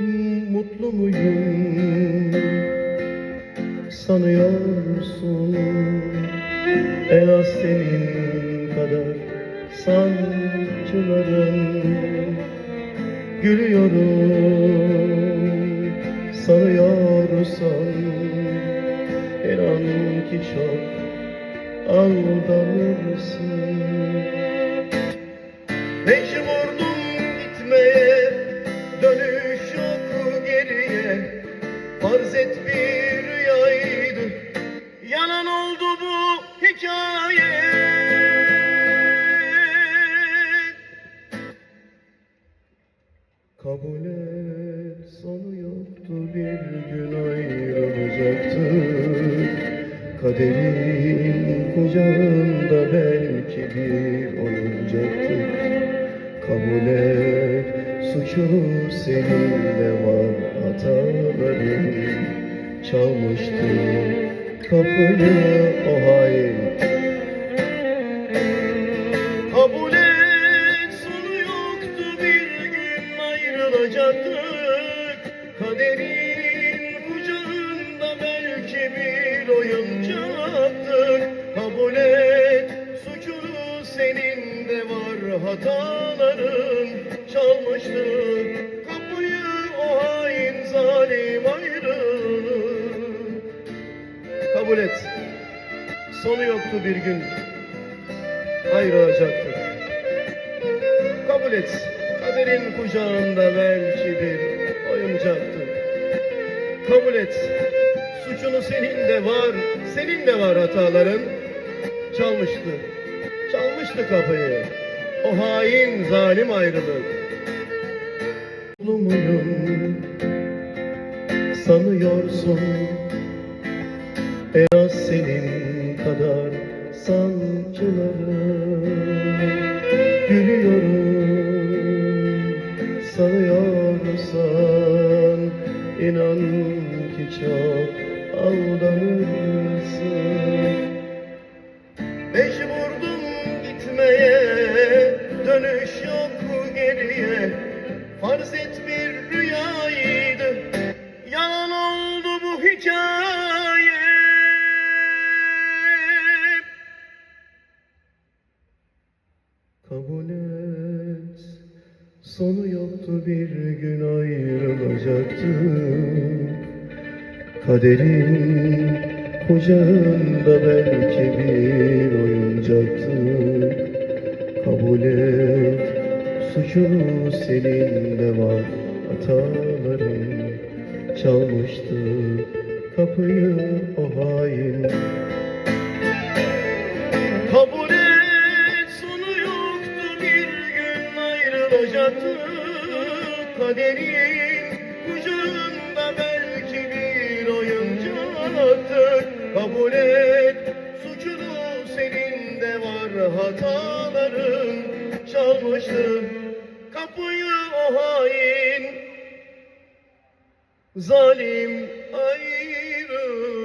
mutlu muyum? Sanıyorsun En az senin kadar sancılarım Gülüyorum sanıyorsan İnan ki çok aldanırsın. Mecburdum Kabul et sonu yoktu bir gün ayrılacaktık Kaderin kucağında belki bir oyuncaktık Kabul et suçu seninle var hataların Çalmıştı kapıyı o hain var hataların Çalmıştı kapıyı o hain zalim ayrılık Kabul et sonu yoktu bir gün ayrılacaktık. Kabul et, kaderin kucağında belki bir oyuncaktı. Kabul et, suçunu senin de var, senin de var hataların. Çalmıştı, çalmıştı kapıyı. O hain zalim ayrılık. Muyum sanıyorsun. En az senin kadar sancılarım Gülüyorum. Sanıyorsan inan ki çok aldanırsın Farz et bir rüyaydı. Yalan oldu bu hikaye. Kabul et Sonu yoktu bir gün ayrılacaktık Kaderin kucağında belki bir oyuncaktık Kabul et suçu senin de var hataların Çalmıştı kapıyı o hain. Kabul et sonu yoktu bir gün ayrılacaktık Kaderin kucağında belki bir oyuncaktık Kabul et suçunu senin de var hataların. Çalmıştın kapıyı o hain Zalim ayrılık